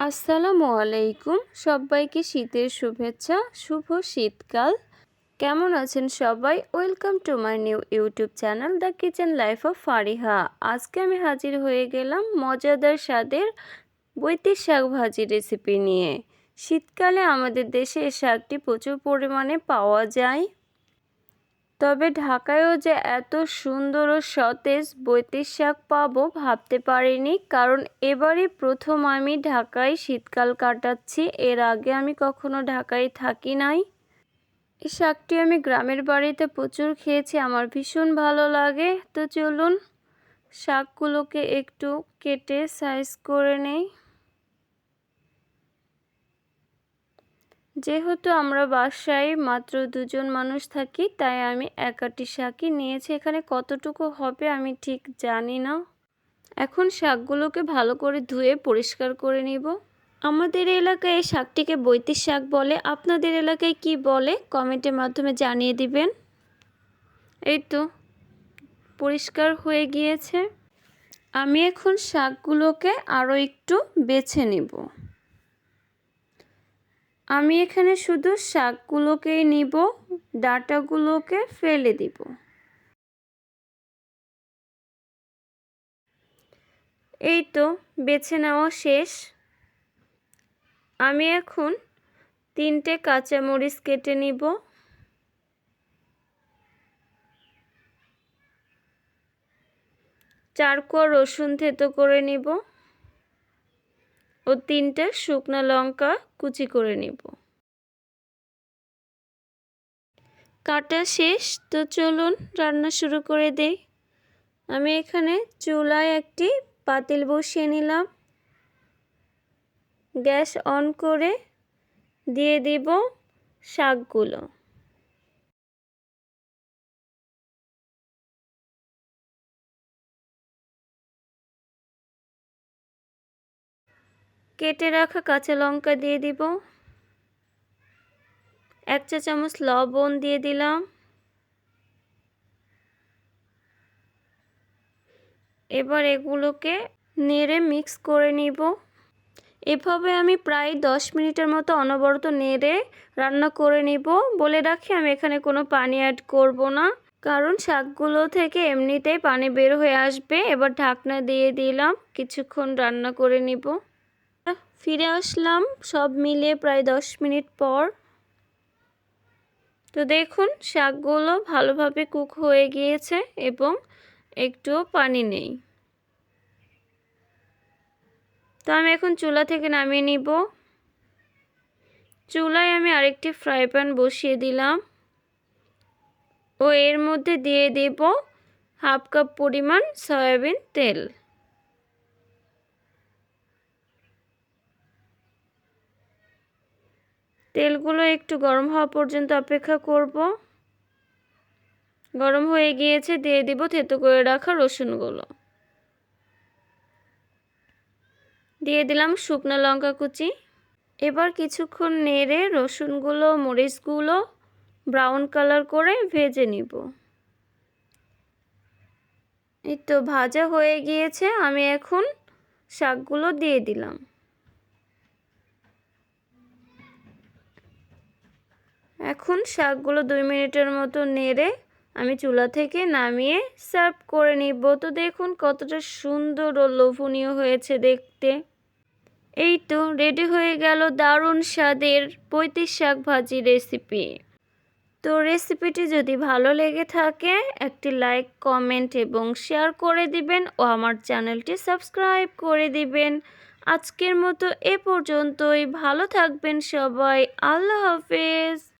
আসসালামু আলাইকুম। সবাইকে শীতের শুভেচ্ছা, শুভ শীতকাল। কেমন আছেন সবাই? Welcome to my new YouTube channel the kitchen life of Fariha আজকে আমি হাজির হয়ে গেলাম মজাদার স্বাদের বৈতির শাক ভাজি রেসিপি নিয়ে। শীতকালে আমাদের দেশে এই শাকটি প্রচুর পরিমাণে পাওয়া যায়। তবে ঢাকায়ও যে এত সুন্দর ও সতেজ বৈতির শাক পাবো ভাবতে পারিনি। কারণ এবারই প্রথম আমি ঢাকায় শীতকাল কাটাচ্ছি, এর আগে আমি কখনো ঢাকায় থাকি নাই। এই শাকটি আমি গ্রামের বাড়িতে প্রচুর খেয়েছি, আমার ভীষণ ভালো লাগে। তো চলুন, শাকগুলোকে একটু কেটে সাইজ করে নেই। যেহেতু আমরা বাসায় মাত্র দুজন মানুষ থাকি, তাই আমি একাটি শাকই নিয়েছি। এখানে কতটুকু হবে আমি ঠিক জানি না। এখন শাকগুলোকে ভালো করে ধুয়ে পরিষ্কার করে নিব। আমাদের এলাকায় এই শাকটিকে বৈতির শাক বলে। আপনাদের এলাকায় কি বলে? কমেন্টের মাধ্যমে জানিয়ে দিবেন। এই তো, পরিষ্কার হয়ে গিয়েছে। আমি এখন শাকগুলোকে আরও একটু বেছে নিব। আমি এখানে শুধু শাকগুলোকেই নিব, ডাটাগুলোকে ফেলে দিব। এই তো, বেছে নেওয়া শেষ। আমি এখন তিনটে কাঁচামরিচ কেটে নিব। চার কোয়া রসুন থেতো করে নিব। ও তিনটে শুকনো লঙ্কা কুচি করে নিব। কাটা শেষ, তো চলুন রান্না শুরু করে দেই। আমি এখানে চুলায় একটি পাতিল বসিয়ে নিলাম। গ্যাস অন করে দিয়ে দিব শাকগুলো। কেটে রাখা কাঁচা লঙ্কা দিয়ে দিব। এক চা চামচ লবণ দিয়ে দিলাম। এবার এগুলোকে নেড়ে মিক্স করে নিব। এভাবে আমি প্রায় দশ মিনিটের মতো অনবরত নেড়ে রান্না করে নিব। বলে রাখি, আমি এখানে কোনো পানি অ্যাড করব না। কারণ শাকগুলো থেকে এমনিতেই পানি বের হয়ে আসবে। এবার ঢাকনা দিয়ে দিলাম। কিছুক্ষণ রান্না করে নিব। ফিরে আসলাম, সব মিলিয়ে প্রায় দশ মিনিট পর। তো দেখুন, শাকগুলো ভালোভাবে কুক হয়ে গিয়েছে এবং একটুও পানি নেই। তো আমি এখন চুলা থেকে নামিয়ে নিব। চুলায় আমি আরেকটি ফ্রাই প্যান বসিয়ে দিলাম। ও এর মধ্যে দিয়ে দেব হাফ কাপ পরিমাণ সয়াবিন তেল। তেলগুলো একটু গরম হওয়া পর্যন্ত অপেক্ষা করব। গরম হয়ে গিয়েছে, দিয়ে দিব থেতো করে রাখা রসুনগুলো। দিয়ে দিলাম শুকনো লঙ্কা কুচি। এবার কিছুক্ষণ নেড়ে রসুনগুলো, মরিচগুলো ব্রাউন কালার করে ভেজে নিব। এই তো ভাজা হয়ে গিয়েছে, আমি এখন শাকগুলো দিয়ে দিলাম। এখন শাকগুলো দুই মিনিটের মতো নেড়ে আমি চুলা থেকে নামিয়ে সার্ভ করে নিব। তো দেখুন কতটা সুন্দর ও লোভনীয় হয়েছে দেখতে। এই তো রেডি হয়ে গেল দারুণ স্বাদের পঁয়ত্রিশ শাক ভাজি রেসিপি। তো রেসিপিটি যদি ভালো লেগে থাকে, একটি লাইক, কমেন্ট এবং শেয়ার করে দিবেন ও আমার চ্যানেলটি সাবস্ক্রাইব করে দিবেন। আজকের মতো এ পর্যন্তই। ভালো থাকবেন সবাই। আল্লাহ হাফেজ।